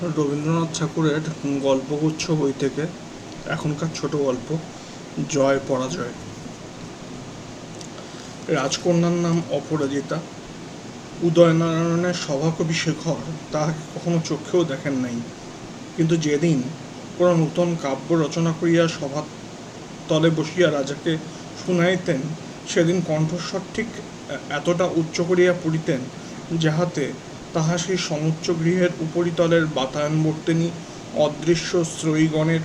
রবীন্দ্রনাথ ঠাকুরের গল্পগুচ্ছ বই থেকে এখনকার ছোট গল্প, জয় পরাজয়। রাজকন্যার নাম অপরাজিতা। উদয়নারায়ণের সভাকবি শেখর তাহাকে কখনো চোখেও দেখেন নাই। কিন্তু যেদিন কোনো নূতন কাব্য রচনা করিয়া সভা তলে বসিয়া রাজাকে শুনাইতেন, সেদিন কণ্ঠস্বর ঠিক এতটা উচ্চ করিয়া পড়িতেন, যাহাতে তাহা সেই সমুচ্চ গৃহের উপরিতলের বাতায়নবর্তিনী অদৃশ্য শ্রয়ীগণের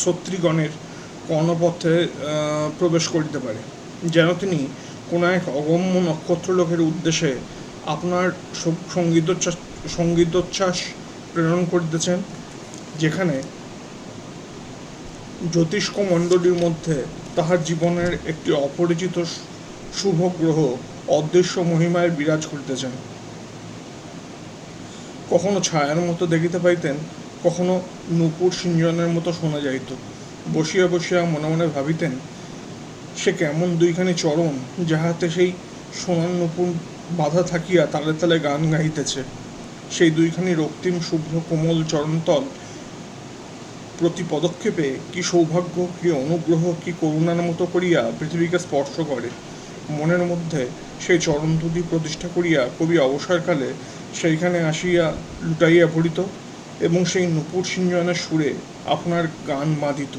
ছত্রীগণের কর্ণপথে প্রবেশ করিতে পারে, যেন তিনি কোনো এক অগম্য নক্ষত্রলোকের উদ্দেশ্যে আপনার সঙ্গীতোচ্ছ্বাস সঙ্গীতোচ্ছ্বাস প্রেরণ করিতেছেন, যেখানে জ্যোতিষ্ক মণ্ডলীর মধ্যে তাহার জীবনের একটি অপরিচিত শুভ গ্রহ অদৃশ্য মহিমায় বিরাজ করিতেছেন। কখনো ছায়ার মতো দেখিতে পাইতেন, কখনো নূপুর সিঞ্জনের মতো শোনা যাইত। বসিয়া বসিয়া মনে মনে ভাবিতেন, সে কেমন দুইখানি চরণ, যাহাতে সেই সোনার নূপুর বাধা থাকিয়া তালে তালে গান গাইতেছে সেই দুইখানি রক্তিম শুভ্র কোমল চরণতল, প্রতি পদক্ষেপে কি সৌভাগ্য, কি অনুগ্রহ, কি করুণার মতো করিয়া পৃথিবীকে স্পর্শ করে। মনের মধ্যে সেই চরণ দুটি প্রতিষ্ঠা করিয়া কবি অবসরকালে সেইখানে আসিয়া লুটাইয়া ভরিত এবং সেই নূপুর সিঞ্জনের সুরে আপনার গান বাঁধিত।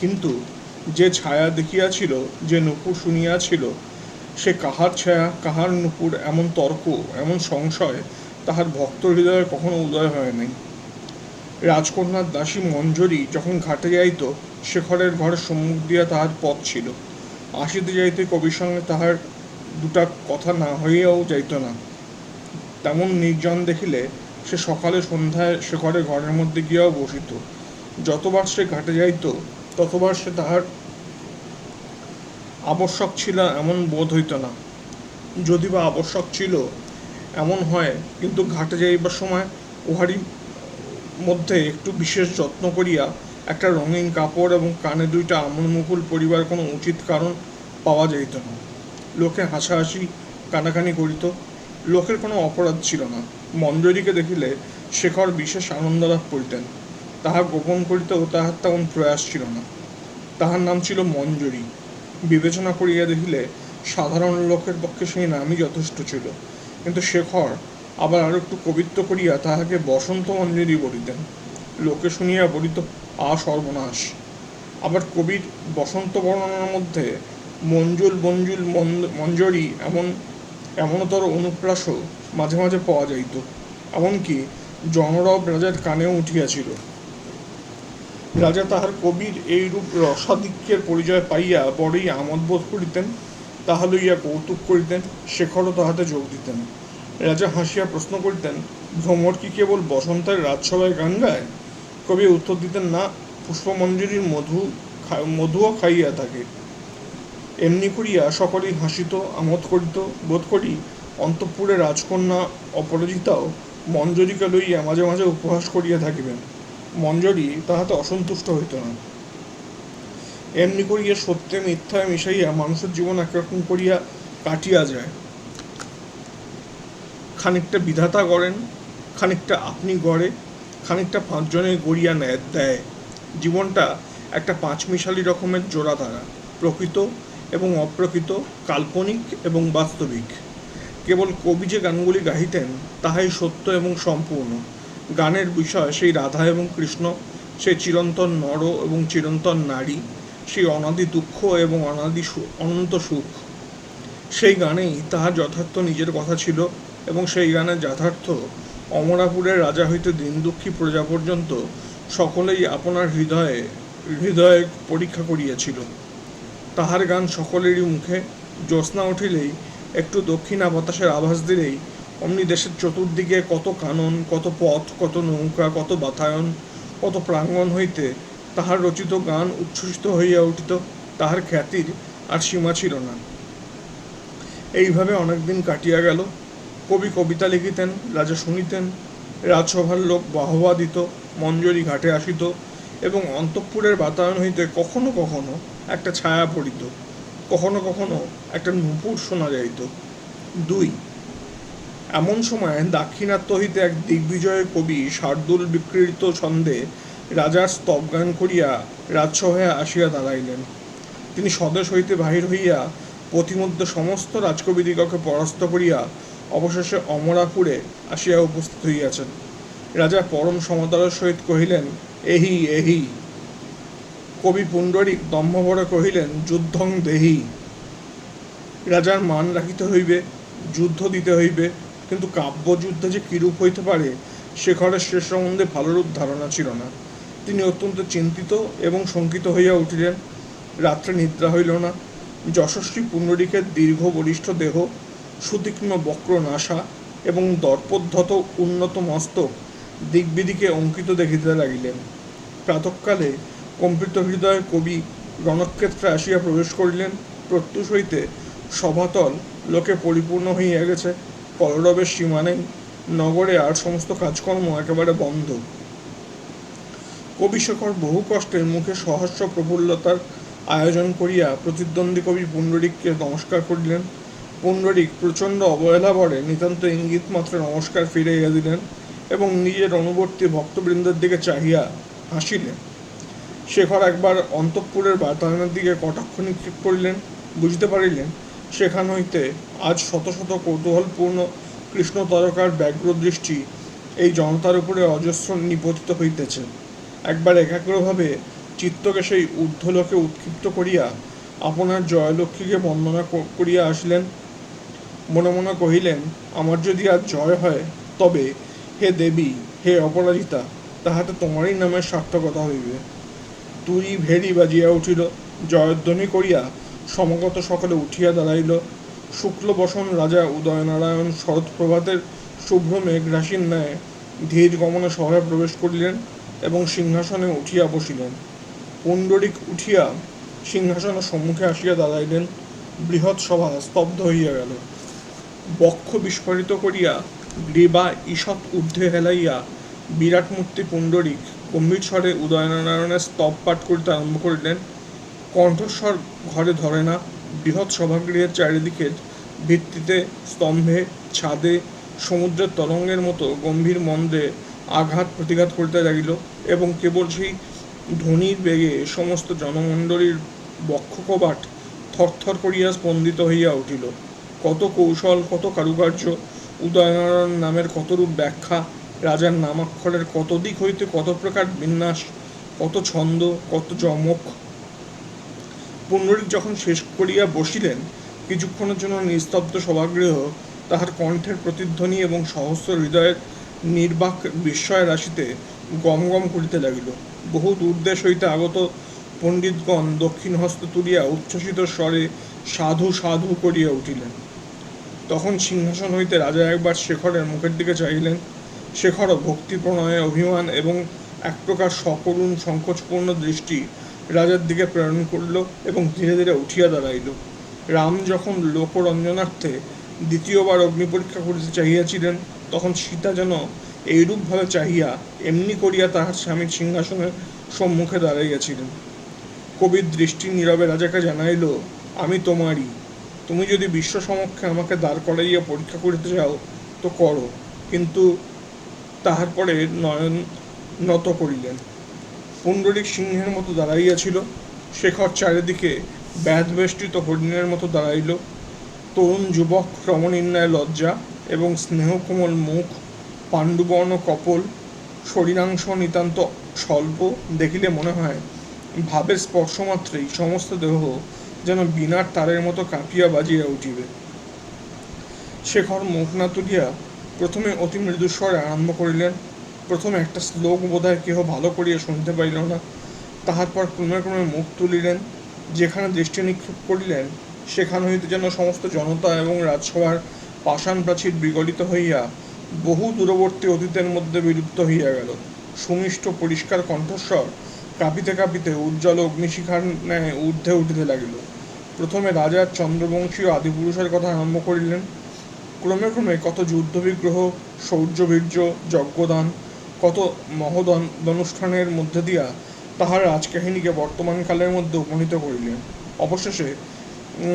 কিন্তু যে ছায়া দেখিয়াছিল, যে নূপুর শুনিয়াছিল, সে কাহার ছায়া, কাহার নূপুর, এমন তর্ক, এমন সংশয়, তাহার ভক্ত হৃদয়ে কখনো উদয় হয় নাই। রাজকন্যার দাসী মঞ্জরি যখন ঘাটে যাইত, শেখরের ঘরের সম্মুখ দিয়া তাহার পথ ছিল। আসিতে যাইতে কবির সঙ্গে তাহার দুটা কথা না হইয়াও যাইত না। তেমন নির্জন দেখিলে সে সকালে সন্ধ্যায় শেখরের ঘরের মধ্যে গিয়াও বসিত। যতবার সে ঘাটে যাইত, ততবার সে তাহার আবশ্যক ছিল এমন বোধ হইত না। যদি বা আবশ্যক ছিল, এমন হয়, কিন্তু ঘাটে যাইবার সময় উহারই মধ্যে একটু বিশেষ যত্ন করিয়া একটা রঙিন কাপড় এবং কানে দুইটা আমল মুকুল পরিবার কোনো উচিত কারণ পাওয়া যাইত না। লোকে হাসাহাসি, কানাকানি করিত। লোকের কোনো অপরাধ ছিল না। মঞ্জরীকে দেখিলে শেখর বিশেষ আনন্দ লাভ করিতেন। তাহা গোপন করিতেও তাহার তেমন প্রয়াস ছিল না। তাহার নাম ছিল মঞ্জরী। বিবেচনা করিয়া দেখিলে সাধারণ লোকের পক্ষে সেই নামই যথেষ্ট ছিল। কিন্তু শেখর আবার আরও একটু কবিত্ব করিয়া তাহাকে বসন্ত মঞ্জুরি বলিতেন। লোকে শুনিয়া বলিত, আ সর্বনাশ। আবার কবির বসন্ত বর্ণনার মধ্যে, মঞ্জুল বঞ্জুল মন- মঞ্জরি এমন এমনতর অনুপ্রাসও মাঝে মাঝে পাওয়া যাইত, এমনকি জনরব রাজার কানেও উঠিয়াছিল। রাজা তাহার কবির এইরূপ রসাধিক্যের পরিচয় পাইয়া বড়ই আমোদ বোধ করিতেন, তাহা লইয়া কৌতুক করিতেন, শেখরও তাহাতে যোগ দিতেন। রাজা হাসিয়া প্রশ্ন করিতেন, ভ্রমর কি কেবল বসন্তের রাজসভায় গান গায়? কবি উত্তর দিতেন, না, পুষ্পমঞ্জুরির মধু মধুও খাইয়া থাকে। এমনি করিয়া সকলেই হাসিত, আমোদ করিত, বোধ করি অন্তঃপুরে রাজকন্যা অপরাজিতাও মঞ্জরীকে লইয়া মাঝে মাঝে উপহাস করিয়া থাকিবেন। মঞ্জরি তাহাতে অসন্তুষ্ট হইত না। এমনি করিয়া সত্যে মিথ্যায় মিশাইয়া মানুষের জীবন একরকম করিয়া কাটিয়া যায়। খানিকটা বিধাতা গড়েন, খানিকটা আপনি গড়ে, খানিকটা পাঁচজনে গড়িয়া নেয় দেয়। জীবনটা একটা পাঁচমিশালি রকমের জোড়া তারা প্রকৃত এবং অপ্রকৃত, কাল্পনিক এবং বাস্তবিক। কেবল কবি যে গানগুলি গাহিতেন, তাহাই সত্য এবং সম্পূর্ণ। গানের বিষয় সেই রাধা এবং কৃষ্ণ সেই চিরন্তন নর এবং চিরন্তন নারী সেই অনাদি দুঃখ এবং অনাদি অনন্ত সুখ। সেই গানেই তাহার যথার্থ নিজের কথা ছিল এবং সেই গানের যথার্থ অমরাপুরের রাজা হইতে দিন দুঃখী প্রজা পর্যন্ত সকলেই আপনার হৃদয়ে হৃদয়ে পরীক্ষা করিয়াছিল। তাহার গান সকলেরই মুখে। জ্যোৎস্না উঠিলেই একটু দক্ষিণা বাতাসের আভাস দিলেই অমনি দেশের চতুর্দিকে কত কানন, কত পথ, কত নৌকা, কত বাতায়ন, কত প্রাঙ্গণ হইতে তাহার রচিত গান উচ্ছ্বসিত হইয়া উঠিত, তাহার খ্যাতির আর সীমা ছিল না। এইভাবে অনেকদিন কাটিয়া গেল। কবি কবিতা লিখিতেন, রাজা শুনিতেন, রাজসভার লোক বাহবা দিত, মঞ্জরি ঘাটে আসিত এবং অন্তঃপুরের বাতায়ন হইতে কখনো কখনো একটা ছায়া পড়িত। কখনো কখনো একটা নুপুর শোনা যাইত। দুই, এমন সময় দাক্ষিণাত্য হইতে এক দিগ্বিজয় কবি শার্দুল বিকৃত ছন্দে রাজার স্তবগান করিয়া রাজসভায় আসিয়া দাঁড়াইলেন। তিনি স্বদেশ হইতে বাহির হইয়া পথিমধ্যে সমস্ত রাজকবিদিগকে পরাস্ত করিয়া অবশেষে অমরাপুরে আসিয়া উপস্থিত হইয়াছেন। রাজা পরম সমতার সহিত কহিলেন, এহি এহি কবি পুণ্ডরিক দম্ভভরে কহিলেন, যুদ্ধং দেহি। রাজার মান রাখিতে হইবে, যুদ্ধ দিতে হইবে, কিন্তু কাব্যযুদ্ধে যে কিরূপ হইতে পারে শেখরের শেষ সম্বন্ধে ভালোরূপ ধারণা ছিল না। তিনি অত্যন্ত চিন্তিত এবং শঙ্কিত হইয়া উঠিলেন। রাত্রে নিদ্রা হইল না। যশস্বী পুণ্ডরিকের দীর্ঘ বলিষ্ঠ দেহ, সুতীক্ষ্ণ বক্র নাশা এবং দর্পোদ্ধত উন্নত মস্তক দিকবিদিকে অঙ্কিত দেখিতে লাগিলেন। প্রাতঃকালে কম্পিত হৃদয় কবি রণক্ষেত্রে আসিয়া প্রবেশ করিলেন। প্রত্যুষ হইতে সভাতল লোকে পরিপূর্ণ হইয়া গেছে। কলরবের সীমা নেই। নগরে আর সমস্ত কাজকর্ম একেবারে বন্ধ। কবিশেখর বহু কষ্টে মুখে সহস্র প্রফুল্লতার আয়োজন করিয়া প্রতিদ্বন্দ্বী কবি পুণ্ডরিককে নমস্কার করিলেন। পুণ্ডরিক প্রচণ্ড অবহেলা ভরে নিতান্ত ইঙ্গিত মাত্র নমস্কার ফিরাইয়া দিলেন এবং নিজের অনুবর্তী ভক্তবৃন্দের দিকে চাহিয়া হাসিলেন। শেখর একবার অন্তঃপুরের বাতায়নের দিকে কটাক্ষ নিক্ষেপ করিলেন, বুঝতে পারিলেন সেখান হইতে আজ শত শত কৌতূহলপূর্ণ কৃষ্ণ তারকার ব্যগ্র দৃষ্টি এই জনতার উপরে অজস্র নিপতিত হইতেছে। একবার একাগ্রভাবে চিত্তকে সেই ঊর্ধ্বলোকে উৎক্ষিপ্ত করিয়া আপনার জয়লক্ষ্মীকে বন্দনা করিয়া আসলেন। মনে মনে কহিলেন, আমার যদি আজ জয় হয়, তবে হে দেবী, হে অপরাজিতা, তাহাতে তোমারই নামের সার্থকতা হইবে। তুই ভেরি বাজিয়া উঠিল। জয়ধ্বনি করিয়া সমগত সকলে উঠিয়া দাঁড়াইল। শুক্ল বসন রাজা উদয়নারায়ণ শরৎ প্রভাতের শুভ্র মেঘরাশির ন্যায় ধীর গমনে শহরে প্রবেশ করিলেন এবং সিংহাসনে উঠিয়া বসিলেন। পুণ্ডরিক উঠিয়া সিংহাসনের সম্মুখে আসিয়া দাঁড়াইলেন। বৃহৎ সভা স্তব্ধ হইয়া গেল। বক্ষ বিস্ফোরিত করিয়া গ্রীবা ঈষৎ ঊর্ধ্বে হেলাইয়া বিরাট মূর্তি পুণ্ডরিক স্বরে উদয়নারায়ণের স্তব পাঠ করিতে আরম্ভ করিলেন। কণ্ঠস্বর ঘরে ধরে না, বৃহৎ সভাগৃহের চারিদিকের ভিত্তিতে স্তম্ভে, ছাদে, সমুদ্রের তরঙ্গের মতো গম্ভীর মন্দে আঘাত প্রতিঘাত করিতে লাগিল এবং কেবল সেই ধ্বনির বেগে সমস্ত জনমণ্ডলীর বক্ষকবাট থরথর করিয়া স্পন্দিত হইয়া উঠিল। কত কৌশল, কত কারুকার্য, উদয়নারায়ণ নামের কতরূপ ব্যাখ্যা রাজার নামাক্ষরের কত দিক হইতে কত প্রকার বিন্যাস, কত ছন্দ, কত যমক পুণ্ডরিক যখন শেষ করিয়া বসিলেন, কিছুক্ষণের জন্য নিস্তব্ধ সভাগৃহ তাহার কণ্ঠের প্রতিধ্বনি এবং সহস্র হৃদয়ের নির্বাক বিস্ময় রাশিতে গম গম করিতে লাগিল। বহু দূরদেশ হইতে আগত পণ্ডিতগণ দক্ষিণ হস্ত তুলিয়া উচ্ছ্বসিত স্বরে সাধু সাধু করিয়া উঠিলেন। তখন সিংহাসন হইতে রাজা একবার শেখরের মুখের দিকে চাইলেন শেখরও ভক্তি প্রণয়ে অভিমান এবং এক প্রকার সকরুণ সংকোচপূর্ণ দৃষ্টি রাজার দিকে প্রেরণ করিল এবং ধীরে ধীরে উঠিয়া দাঁড়াইল। রাম যখন লোকরঞ্জনার্থে দ্বিতীয়বার অগ্নি পরীক্ষা করিতে চাহিয়াছিলেন, তখন সীতা যেন এইরূপভাবে চাহিয়া এমনি করিয়া তাহার স্বামীর সিংহাসনের সম্মুখে দাঁড়াইয়াছিলেন। কবির দৃষ্টি নীরবে রাজাকে জানাইল, আমি তোমারই। তুমি যদি বিশ্ব সমক্ষে আমাকে দাঁড় করাইয়া পরীক্ষা করিতে চাও, তো করো। কিন্তু তাহার পরে নয়ন নত করিলেন। পুণ্ডরিক সিংহের মতো দাঁড়াইয়াছিল শেখর চারিদিকে ব্যাধবেষ্টিত হরিণের মতো দাঁড়াইল। তরুণ যুবক রমণীন্যায় লজ্জা এবং স্নেহকোমল মুখ, পাণ্ডুবর্ণ কপল, শরীরাংশ নিতান্ত স্বল্প, দেখিলে মনে হয় ভাবের স্পর্শমাত্রেই সমস্ত দেহ যেন বিনার তারের মতো কাঁপিয়া বাজিয়া উঠিবে। শেখর মুখ না তুলিয়া প্রথমে অতি মৃদুস্বরে আরম্ভ করিলেন। প্রথমে একটা শ্লোক বোধহয় কেহ ভালো করিয়া শুনতে পাইল না। তাহার পর ক্রমে ক্রমে মুখ তুলিলেন। যেখানে দৃষ্টি নিক্ষেপ করিলেন, সেখান হইতে যেন সমস্ত জনতা এবং রাজসভার পাষাণ প্রাচীর বিগলিত হইয়া বহু দূরবর্তী অতীতের মধ্যে বিলুপ্ত হইয়া গেল। সুমিষ্ট পরিষ্কার কণ্ঠস্বর কাঁপিতে কাঁপিতে উজ্জ্বল অগ্নিশিখার ন্যায় ঊর্ধ্বে উঠিতে লাগিল। প্রথমে রাজার চন্দ্রবংশীয় আদিপুরুষের কথা আরম্ভ করিলেন। ক্রমে ক্রমে কত যুদ্ধবিগ্রহ, শৌর্যবীর্য, যজ্ঞদান, কত মহদন অনুষ্ঠানের মধ্যে দিয়া তাহার রাজকাহিনীকে বর্তমান কালের মধ্যে উপনীত করিলেন। অবশেষে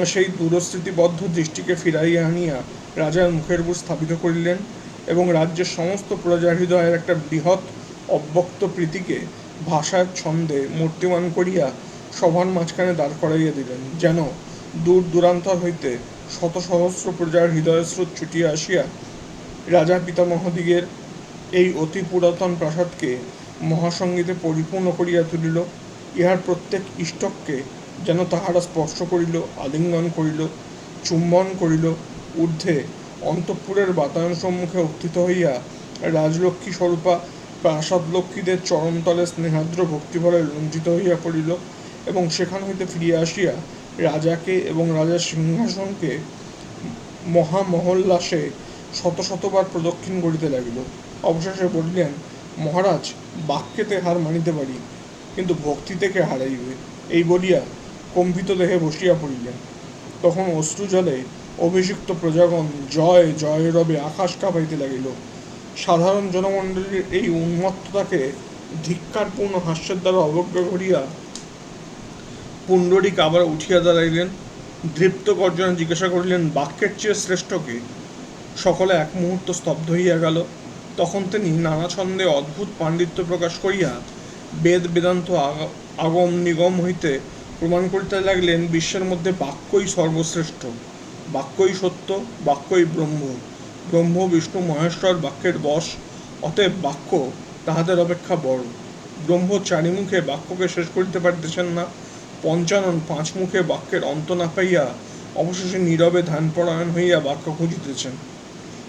সেই দূরস্মৃতিবদ্ধ দৃষ্টিকে ফিরাইয়া আনিয়া রাজার মুখের উপর স্থাপিত করিলেন এবং রাজ্যের সমস্ত প্রজার হৃদয়ের একটা বৃহৎ অব্যক্ত প্রীতিকে ভাষার ছন্দে মূর্তিমান করিয়া সভার মাঝখানে দাঁড় করাইয়া দিলেন, যেন দূর দূরান্তর হইতে শত সহস্র প্রজার হৃদয়স্রোত ছুটিয়া আসিয়া রাজা পিতামহদিগের এই অতি পুরাতন প্রাসাদকে মহাসঙ্গীতে পরিপূর্ণ করিয়া তুলিল, ইহার প্রত্যেক ইষ্টককে যেন তাহারা স্পর্শ করিল, আলিঙ্গন করিল, চুম্বন করিল, ঊর্ধ্বে অন্তঃপুরের বাতায়ন সম্মুখে উত্থিত হইয়া রাজলক্ষ্মী স্বরূপা প্রাসাদ লক্ষ্মীদের চরণতলে স্নেহাদ্র ভক্তিভরে লঞ্চিত হইয়া পড়িল এবং সেখান হইতে ফিরিয়া আসিয়া রাজাকে এবং রাজার সিংহাসনকে মহামহল্লাসে শত শতবার প্রদক্ষিণ করিতে লাগিল। অবশেষে বলিলেন, মহারাজ, বাক্যেতে হার মানিতে পারি, কিন্তু ভক্তি থেকে হারাইবে? এই বলিয়া কম্পিত দেহে বসিয়া পড়িলেন। তখন অশ্রু জলে অভিষিক্ত প্রজাগণ জয় জয় রবে আকাশ কাঁপাইতে লাগিল। সাধারণ জনমণ্ডলীর এই উন্মত্ততাকে ধিক্কারপূর্ণ হাস্যের দ্বারা অবজ্ঞা করিয়া পুণ্ডরিক আবার উঠিয়া দাঁড়াইলেন। দৃপ্ত গর্জনে জিজ্ঞাসা করিলেন, বাক্যের চেয়ে শ্রেষ্ঠ শ্রেষ্ঠকে সকলে এক মুহূর্ত স্তব্ধ হইয়া গেল। তখন তিনি নানা ছন্দে অদ্ভুত পাণ্ডিত্য প্রকাশ করিয়া বেদ বেদান্ত আগ- আগম নিগম হইতে প্রমাণ করিতে লাগলেন, বিশ্বের মধ্যে বাক্যই সর্বশ্রেষ্ঠ। বাক্যই সত্য, বাক্যই ব্রহ্ম। ব্রহ্ম, বিষ্ণু, মহেশ্বর বাক্যের বশ। অতএব বাক্য তাহাদের অপেক্ষা বড়। ব্রহ্ম চারিমুখে বাক্যকে শেষ করিতে পারিতেছেন না। পঞ্চানন পাঁচ মুখে বাক্যের অন্ত না পাইয়া অবশেষে নীরবে ধ্যানপরায়ণ হইয়া বাক্য খুঁজিতেছেন।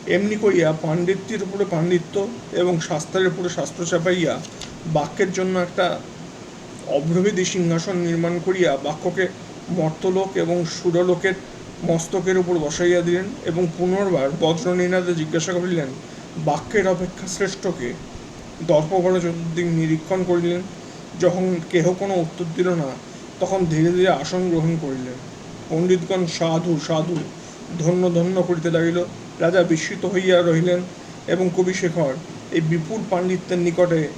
এমনি করিয়া পাণ্ডিত্যের উপরে পাণ্ডিত্য এবং শাস্ত্রের উপরে শাস্ত্র চাপাইয়া বাক্যের জন্য একটা অভ্রভেদী সিংহাসন নির্মাণ করিয়া বাক্যকে মর্তলোক এবং সুরলোকের মস্তকের উপর বসাইয়া দিলেন এবং পুনর্বার বজ্রনীনাদে জিজ্ঞাসা করিলেন, বাক্যের অপেক্ষা শ্রেষ্ঠকে? দর্পবরে চতুর্দিক নিরীক্ষণ করিলেন, যখন কেহ কোনো উত্তর দিল না। তখন ধীরে ধীরে আসন গ্রহণ করিলেন। পণ্ডিতগণ সাধু সাধু, ধন্য ধন্য করিতে লাগিল। রাজা বিস্মিত হইয়া রহিলেন এবং কবিশেখর এই বিপুল পাণ্ডিত্যের নিকটে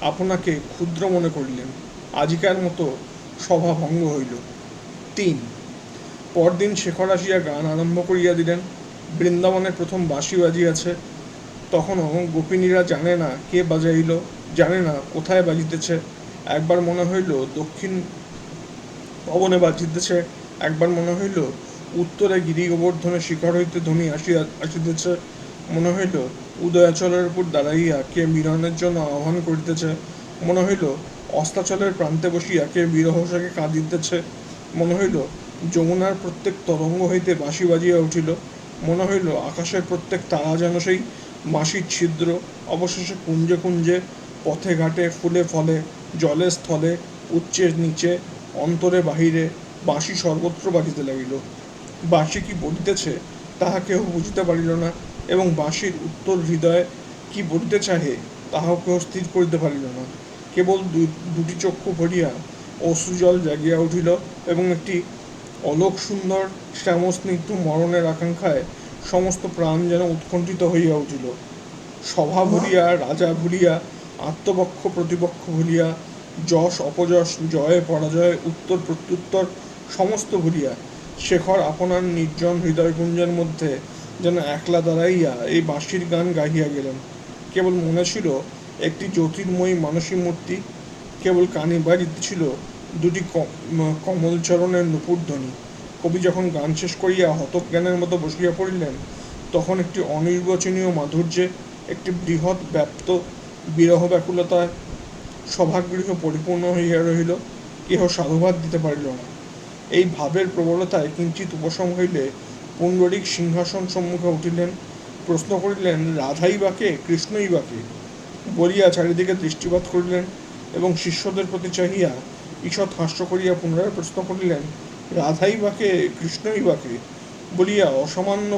আপনাকে ক্ষুদ্র মনে করিলেন। আজিকার মতো সভা ভঙ্গ হইল। তিন, পরদিন শেখর আসিয়া গান আরম্ভ করিয়া দিলেন। বৃন্দাবনের প্রথম বাঁশি বাজিয়াছে। তখনও গোপিনীরা জানে না কে বাজাইল, জানে না কোথায় বাজিতেছে। একবার মনে হইল দক্ষিণ পবনে বাজিতেছে একবার মনে হইল, উত্তরে গিরি গোবর্ধনের শিখর হইতে ধ্বনি আসিয়া আসিতেছে। মনে হইল, উদয়াচলের উপর দাঁড়াইয়া কে মিলনের জন্য আহ্বান করিতেছে। মনে হইল, অস্তাচলের প্রান্তে বসিয়া কে বিরহসাকে কাঁদিতেছে। মনে হইল, যমুনার প্রত্যেক তরঙ্গ হইতে বাঁশি বাজিয়া উঠিল। মনে হইল, আকাশের প্রত্যেক তারা যেন সেই বাঁশির ছিদ্র, অবশেষে কুঞ্জে কুঞ্জে পথে ঘাটে ফুলে ফলে, জলে স্থলে, উচ্চে নিচে অন্তরে বাহিরে বাঁশি সর্বত্র বাজিতে লাগিল। বাঁশি কি বলিতেছে, তাহা কেহ বুঝিতে পারিল না এবং বাঁশির উত্তর হৃদয়ে কি বলিতে চাহে, তাহাও কেহ স্থির করিতে পারিল না। কেবল দুটি চক্ষু ভরিয়া অশ্রুজল জাগিয়া উঠিল এবং একটি অলোক সুন্দর শ্যামস্নিগ্ধ মরণের আকাঙ্ক্ষায় সমস্ত প্রাণ যেন উৎকণ্ঠিত হইয়া উঠিল। সভা ভুলিয়া রাজা ভুলিয়া আত্মপক্ষ প্রতিপক্ষ ভুলিয়া যশ, অপযশ, জয়, পরাজয়, উত্তর, প্রত্যুত্তর, সমস্ত ভুলিয়া শেখর আপনার নির্জন হৃদয়কুঞ্জের মধ্যে যেন একলা দাঁড়াইয়া এই বাঁশির গান গাহিয়া গেলেন। কেবল মনে ছিল একটি জ্যোতির্ময়ী মানসী মূর্তি, কেবল কানে বাড়িতে ছিল দুটি কমলচরণের নুপুর ধ্বনি কবি যখন গান শেষ করিয়া হতজ্ঞানের মতো বসিয়া পড়িলেন, তখন একটি অনির্বচনীয় মাধুর্যে একটি বৃহৎ, ব্যাপ্ত বিরহ ব্যাকুলতায় সভাগৃহ পরিপূর্ণ হইয়া রহিল কেহ সাধুবাদ দিতে পারিল না। এই ভাবের প্রবলতায় কিঞ্চিত উপশম হইলে পুণ্ডরিক সিংহাসন সম্মুখে উঠিলেন, প্রশ্ন করিলেন, রাধাই বাকে কৃষ্ণই বাকে বলিয়া চারিদিকে দৃষ্টিপাত করিলেন এবং শিষ্যদের প্রতি চাহিয়া ঈষৎ হাস্য করিয়া পুনরায় প্রশ্ন করিলেন, রাধাই বাকে কৃষ্ণই বাকে বলিয়া অসামান্য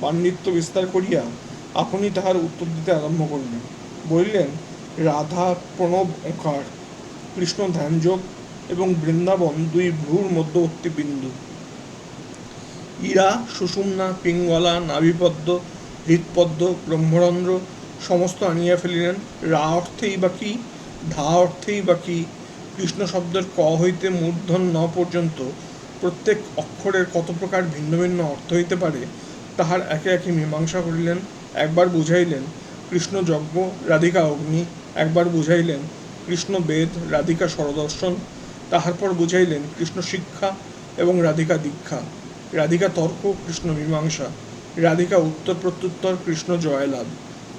পাণ্ডিত্য বিস্তার করিয়া আপনি তাহার উত্তর দিতে আরম্ভ করিলেন। বলিলেন রাধা প্রণব ওঙ্কার কৃষ্ণ ধ্যানযোগ এবং বৃন্দাবন দুই ভ্রুর মধ্যবর্তী বিন্দু ইরা, সুষুম্না, পিঙ্গলা, নাভিপদ্ম, হৃৎপদ্ম, ব্রহ্মরন্ধ্র সমস্ত আনিয়া ফেলিলেন। রা অর্থেই বা কি? ধা অর্থেই বা কি? কৃষ্ণ শব্দের ক হইতে মূর্ধন ন পর্যন্ত প্রত্যেক অক্ষরের কত প্রকার ভিন্ন ভিন্ন অর্থ হইতে পারে, তাহার একে একে মীমাংসা করিলেন, একবার বুঝাইলেন, কৃষ্ণ যজ্ঞ, রাধিকা অগ্নি একবার বুঝাইলেন কৃষ্ণ বেদ, রাধিকা স্বরদর্শন তাহার পর বুঝাইলেন কৃষ্ণ শিক্ষা এবং রাধিকা দীক্ষা। রাধিকা তর্ক, কৃষ্ণ মীমাংসা। রাধিকা উত্তর প্রত্যুত্তর, কৃষ্ণ জয়লাভ।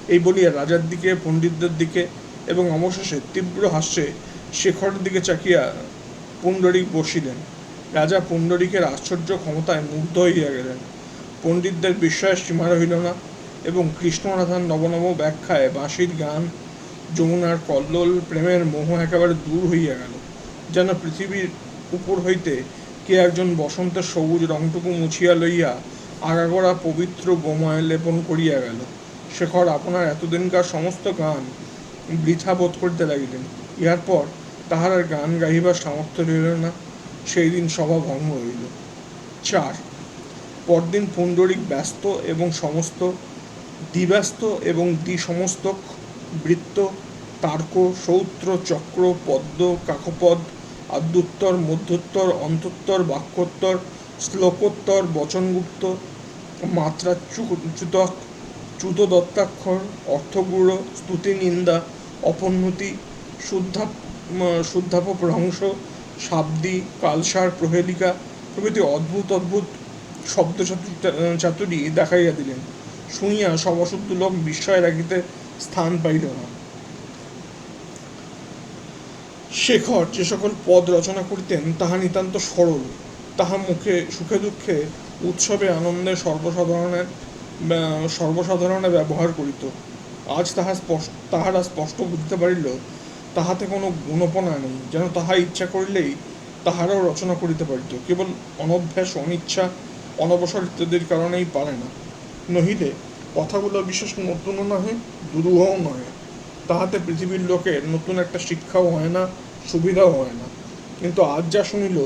এই বলিয়া রাজার দিকে, পণ্ডিতদের দিকে এবং অবশেষে তীব্র হাস্যে শেখরের দিকে চাকিয়া পুণ্ডরিক বসিলেন। রাজা পুণ্ডরিকের আশ্চর্য ক্ষমতায় মুগ্ধ হইয়া গেলেন। পণ্ডিতদের বিস্ময়ের সীমা রহিল না এবং কৃষ্ণনাথার নবনব ব্যাখ্যায় বাঁশির গান যমুনার কল্লোল প্রেমের মোহ একেবারে দূর হইয়া গেল। যেন পৃথিবীর উপর হইতে কে একজন বসন্তের সবুজ রংটুকু মুছিয়া লইয়া আগাগোড়া পবিত্র গোময় লেপন করিয়া গেল। শেখর আপনার এতদিনকার সমস্ত গান বৃথা বোধ করিতে লাগিলেন। ইহার পর তাহার আর গান গাহিবার সামর্থ্য রইল না। সেই দিন সভা ভঙ্গ হইল। চার, পরদিন পুণ্ডরিক ব্যস্ত এবং সমস্ত, দ্বিব্যস্ত এবং দ্বি দ্বিসমস্তক বৃত্ত, তার্ক, সৌত্র, চক্র, পদ্ম, কাকপদ, আদ্যোত্তর, মধ্যোত্তর, অন্তোত্তর, বাক্যোত্তর, শ্লোকোত্তর, বচনগুপ্ত মাত্রা চ্যুতক চ্যুত দত্তাক্ষর অর্থগুড় স্তুতি নিন্দা অপন্নতি শুদ্ধা শুদ্ধাপভ্রংশ, শাব্দি, কালসার প্রহেলিকা, প্রভৃতি অদ্ভুত অদ্ভুত শব্দ চাতুরী দেখাইয়া দিলেন। শুনিয়া সবসুদ্ধ লোক বিস্ময় রাখিতে স্থান পাইল না। শেখর যে সকল পদ রচনা করিতেন, তাহা নিতান্ত সরল। তাহা মুখে, সুখে দুঃখে, উৎসবে আনন্দে সর্বসাধারণের সর্বসাধারণে ব্যবহার করিত। আজ তাহা স্পষ্ট, তাহারা স্পষ্ট বুঝতে পারিল, তাহাতে কোনো গুণপনা নেই। যেন তাহা ইচ্ছা করিলেই তাহারাও রচনা করিতে পারিত। কেবল অনভ্যাস, অনিচ্ছা, অনবসর ইত্যাদির কারণেই পারে না। নহিলে কথাগুলো বিশেষ নতুনও নহে, দুরূহও নহে। তাহাতে পৃথিবীর লোকের নতুন একটা শিক্ষাও হয় না, সুবিধাও হয় না। কিন্তু আজ যা শুনিল,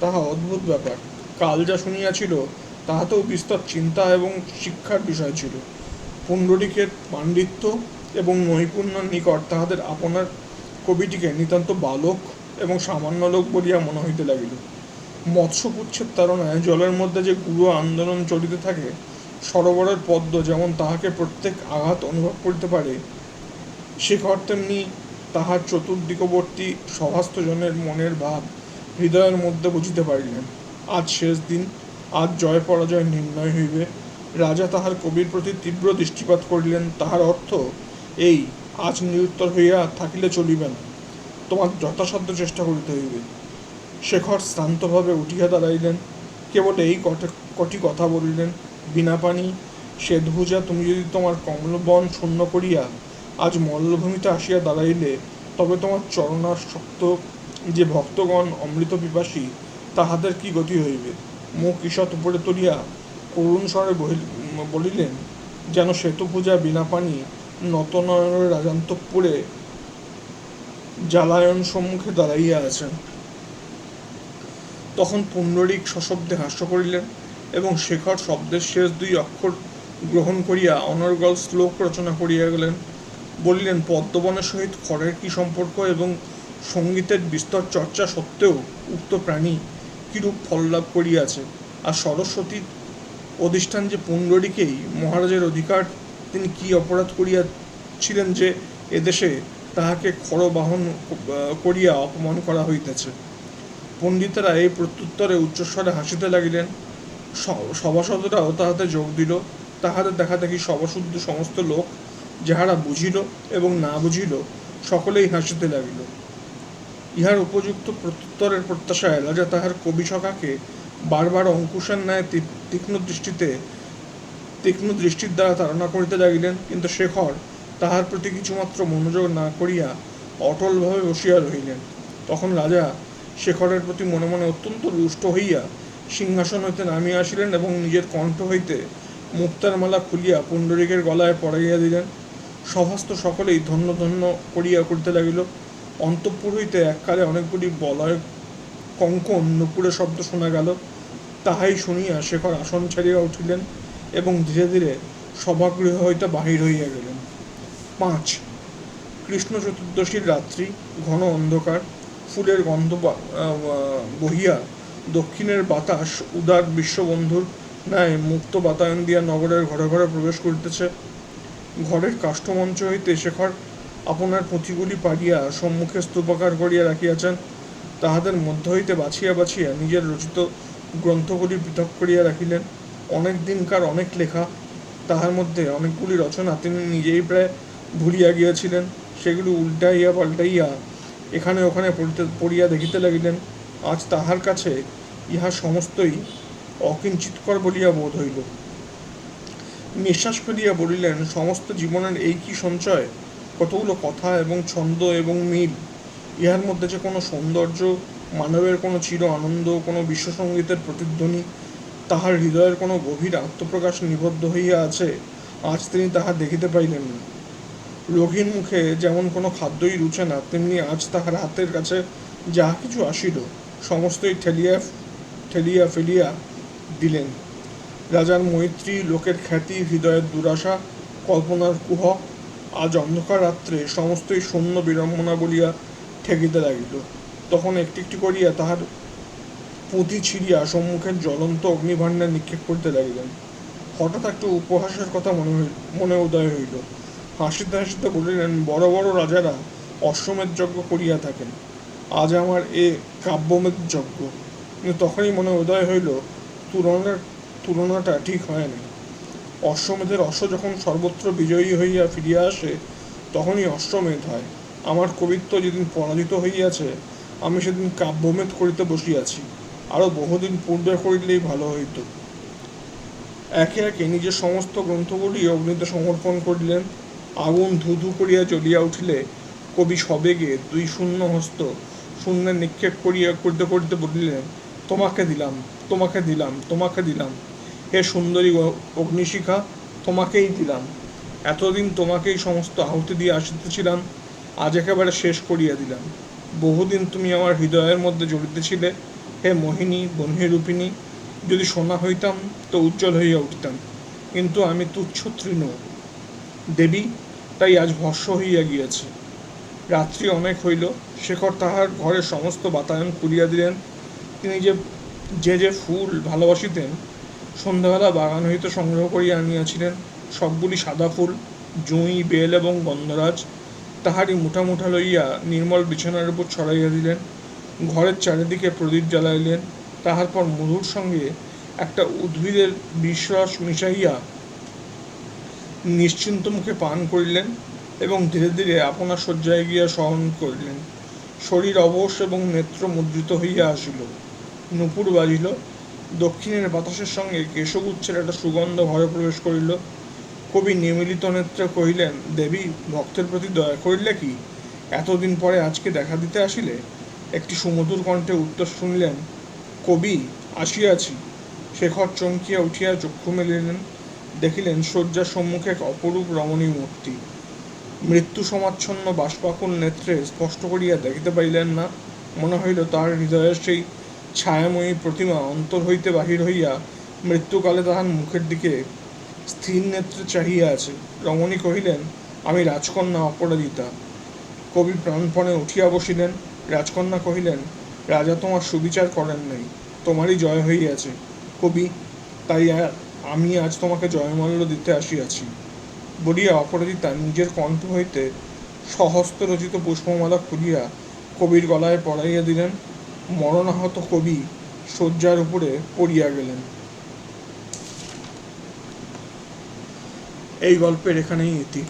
তাহা অদ্ভুত ব্যাপার। কাল যা শুনিয়াছিল, তাহাতেও বিস্তর চিন্তা এবং শিক্ষার বিষয় ছিল। পুণ্ডরিকের পাণ্ডিত্য এবং নৈপুণ্যের নিকট তাহাদের আপনার কবিটিকে নিতান্ত বালক এবং সামান্য লোক বলিয়া মনে হইতে লাগিল। মৎস্যপুচ্ছের তাড়নায় জলের মধ্যে যে গুরু আন্দোলন চলিতে থাকে সরোবরের পদ্ম যেমন তাহাকে প্রত্যেক আঘাত অনুভব করিতে পারে, শেখর তেমনি তাহার চতুর্দিকবর্তী সভাস্থজনের মনের ভাব হৃদয়ের মধ্যে বুঝিতে পারিলেন। আজ শেষ দিন, আজ জয় পরাজয় নির্ণয় হইবে। রাজা তাহার কবির প্রতি তীব্র দৃষ্টিপাত করিলেন, তাহার অর্থ এই, আজ নিরুত্তর হইয়া থাকিলে চলিবে না। তোমার যথাসাধ্য চেষ্টা করিতে হইবে। শেখর শ্রান্তভাবে উঠিয়া দাঁড়াইলেন, কেবল এই কটে কথা বলিলেন। বিনা পানি শ্বেতভুজা তুমি যদি তোমার কমলবন শূন্য করিয়া আজ মল্লভূমিতে আসিয়া দাঁড়াইলে, তবে তোমার চরণাসক্ত যে ভক্তগণ অমৃত পিপাসী তাহাদের কি গতি হইবে? মুখ ঈষৎ উপরে তুলিয়া করুণ স্বরে বলিলেন, যেন শ্বেতপূজা বিনা পানি নতনয়নের রাজান্তপুরে জালায়ন সম্মুখে দাঁড়াইয়া আছেন। তখন পুণ্ডরিক সশব্দে হাস্য করিলেন এবং শেখর শব্দের শেষ দুই অক্ষর গ্রহণ করিয়া অনর্গল শ্লোক রচনা করিয়া গেলেন। বলিলেন, পদ্মবনের সহিত খড়ের কি সম্পর্ক এবং সঙ্গীতের বিস্তর চর্চা সত্ত্বেও উক্ত প্রাণী কিরূপ ফললাভ করিয়াছে? আর সরস্বতীর অধিষ্ঠান যে পুণ্ডরীকেই মহারাজের অধিকার, তিনি কি অপরাধ করিয়াছিলেন যে এদেশে তাহাকে খড়বাহন করিয়া অপমান করা হইতেছে? পণ্ডিতেরা এই প্রত্যুত্তরে উচ্চস্বরে হাসিতে লাগিলেন স- সভাসদরাও তাহাতে যোগ দিল। তাহাদের দেখা দেখি সবশুদ্ধ সমস্ত লোক যাহারা বুঝিল এবং না বুঝিল, সকলেই হাসিতে লাগিল। ইহার উপযুক্ত প্রত্যুত্তরের প্রত্যাশায় রাজা তাহার কবি সখাকে বারবার অঙ্কুশের ন্যায় তীক্ষ্ণ দৃষ্টিতে তীক্ষ্ণ দৃষ্টির দ্বারা তাড়না করিতে লাগিলেন। কিন্তু শেখর তাহার প্রতি কিছুমাত্র মনোযোগ না করিয়া অটলভাবে বসিয়া রহিলেন। তখন রাজা শেখরের প্রতি মনে মনে অত্যন্ত রুষ্ট হইয়া সিংহাসন হইতে নামিয়া আসিলেন এবং নিজের কণ্ঠ হইতে মুক্তার মালা খুলিয়া পুণ্ডরিকের গলায় পড়াইয়া দিলেন। সভাস্থ সকলেই ধন্য ধন্য করিয়া করিতে লাগিল। অন্তঃপুর হইতে এককালে অনেকগুলি বলয় কঙ্কন নুপুরে শব্দ শোনা গেল। তাহাই শুনিয়া শেখর আসন ছাড়িয়া উঠিলেন এবং ধীরে ধীরে সভাগৃহ হইতে বাহির হইয়া গেলেন। পাঁচ, কৃষ্ণ চতুর্দশীর রাত্রি, ঘন অন্ধকার, ফুলের গন্ধ বহিয়া দক্ষিণের বাতাস উদার বিশ্ববন্ধুর ন্যায় মুক্ত বাতায়ন দিয়া নগরের ঘরে ঘরে প্রবেশ করিতেছে। ঘরের কাষ্ঠমঞ্চ হইতে শেখর আপনার পুঁথিগুলি পাড়িয়া সম্মুখে স্তূপাকার করিয়া রাখিয়াছেন। তাহাদের মধ্য হইতে বাছিয়া বাছিয়া নিজের রচিত গ্রন্থগুলি পৃথক করিয়া রাখিলেন। অনেক দিনকার অনেক লেখা, তাহার মধ্যে অনেকগুলি রচনা তিনি নিজেই প্রায় ভুলিয়া গিয়াছিলেন। সেগুলি উল্টাইয়া পাল্টাইয়া এখানে ওখানে পড়িয়া দেখিতে লাগিলেন। আজ তাহার কাছে ইহা সমস্তই অকিঞ্চিতকর বলিয়া বোধ হইল। নিঃশ্বাস ফেলিয়া বলিলেন, সমস্ত জীবনের এই কি সঞ্চয়? কতগুলো কথা এবং ছন্দ এবং মিল? ইহার মধ্যে যে কোনো সৌন্দর্য, মানবের কোনো চির আনন্দ, কোনো বিশ্বসঙ্গীতের প্রতিধ্বনি, তাহার হৃদয়ের কোনো গভীর আত্মপ্রকাশ নিবদ্ধ হইয়া আছে, আজ তিনি তাহা দেখিতে পাইলেন না। রোগীর মুখে যেমন কোনো খাদ্যই রুচে না, তেমনি আজ তাহার হাতের কাছে যাহা কিছু আসিল সমস্তই ঠেলিয়া ঠেলিয়া ফেলিয়া দিলেন। রাজার মৈত্রী লোকের খ্যাতি, হৃদয়ের দুরাশা, কল্পনার কুহক আজ অন্ধকার রাত্রে সমস্তই শূন্য বিড়ম্বনা বলিয়া ঠেকিতে লাগিল। তখন একটি একটি করিয়া তাহার পুঁতি ছিঁড়িয়া সম্মুখের জ্বলন্ত অগ্নিভাণ্ডার নিক্ষেপ করিতে লাগিলেন। হঠাৎ একটা উপহাসের কথা মনে হইল মনে উদয় হইল। হাসিতে হাসিতে বলিলেন, বড় বড় রাজারা অশ্বমেধ যজ্ঞ করিয়া থাকেন। আজ আমার এ কাব্যমেধ যজ্ঞ। তখনই মনে উদয় হইল, তুলনার, তুলনাটা ঠিক হয় না অশ্বমেধের অশ্ব যখন সর্বত্র বিজয়ী হইয়া ফিরিয়া আসে, তখনই অশ্বমেধ হয়। আমার কবিত্ব যেদিন পরাজিত হইয়াছে, আমি সেদিন কাব্যমেধ করিতে বসিয়াছি। আরও বহুদিন পূর্বে করিলেই ভালো হইত। একে একে নিজের সমস্ত গ্রন্থগুলি অগ্নিতে সমর্পণ করিলেন। আগুন ধু ধু করিয়া জ্বলিয়া উঠিলে কবি সবেগে দুই শূন্য হস্ত শূন্যে নিক্ষেপ করিয়া করতে করতে বলিলেন, তোমাকে দিলাম তোমাকে দিলাম তোমাকে দিলাম। হে সুন্দরী অগ্নিশিখা, তোমাকেই দিলাম। এতদিন তোমাকেই সমস্ত আহুতি দিয়ে আসিতেছিলাম, আজ একেবারে শেষ করিয়া দিলাম। বহুদিন তুমি আমার হৃদয়ের মধ্যে জড়িতেছিলে হে মোহিনী বহ্নিরূপিণী যদি সোনা হইতাম তো উজ্জ্বল হইয়া উঠিতাম, কিন্তু আমি তুচ্ছ তৃণ। দেবী, তাই আজ ভস্য হইয়া গিয়াছে। রাত্রি অনেক হইল। শেখর তাহার ঘরের সমস্ত বাতায়ন খুলিয়া দিলেন। তিনি যে যে যে ফুল ভালোবাসিতেন, সন্ধ্যাবেলা বাগান হইতে সংগ্রহ করিয়া আনিয়াছিলেন। সবগুলি সাদা ফুল, জুঁই, বেল এবং গন্ধরাজ তাহারই মুঠা মুঠা লইয়া নির্মল বিছানার উপর ছড়াইয়া দিলেন। ঘরের চারিদিকে প্রদীপ জ্বালাইলেন। তাহার পর মধুর সঙ্গে একটা উদ্ভিদের বিশ্বাস মিশাইয়া নিশ্চিন্ত মুখে পান করিলেন। এবং ধীরে ধীরে আপনার শয্যায় গিয়া শয়ন করিলেন। শরীর অবশ এবং নেত্র মুদ্রিত হইয়া আসিল। নুপুর বাজিল। দক্ষিণের বাতাসের সঙ্গে কেশগুচ্ছের একটা সুগন্ধ ঘরে প্রবেশ করিল। কবি নিমিলিত নেত্রে কহিলেন, দেবী, ভক্তের প্রতি দয়া করিলে কি? এতদিন পরে আজকে দেখা দিতে আসিলে? একটি সুমধুর কণ্ঠে উত্তর শুনিলেন, কবি, আসিয়াছি। শেখর চমকিয়া উঠিয়া চক্ষু মেলিলেন। দেখিলেন, শয্যার সম্মুখে এক অপরূপ রমণী মূর্তি। মৃত্যু সমাচ্ছন্ন বাষ্পাকুল নেত্রে স্পষ্ট করিয়া দেখিতে পাইলেন না। মনে হইল তাহার হৃদয়ের সেই ছায়াময়ী প্রতিমা অন্তর হইতে বাহির হইয়া মৃত্যুকালে তাহার মুখের দিকে স্থির নেত্রে চাহিয়া আছে। রমণী কহিলেন, আমি রাজকন্যা অপরাজিতা কবি প্রাণপণে উঠিয়া বসিলেন। রাজকন্যা কহিলেন, রাজা তোমার সুবিচার করেন নাই, তোমারই জয় হইয়াছে। কবি, তাই আমি আজ তোমাকে জয়মল্ল দিতে আসিয়াছি। বলিয়া অপরাজিতা নিজের কণ্ঠ হইতে সহস্ত রচিত পুষ্পমালা খুলিয়া কবির গলায় পড়াইয়া দিলেন। মরণাহত কবি শয্যার উপরে পড়িয়া গেলেন। এই গল্পের এখানেই ইতি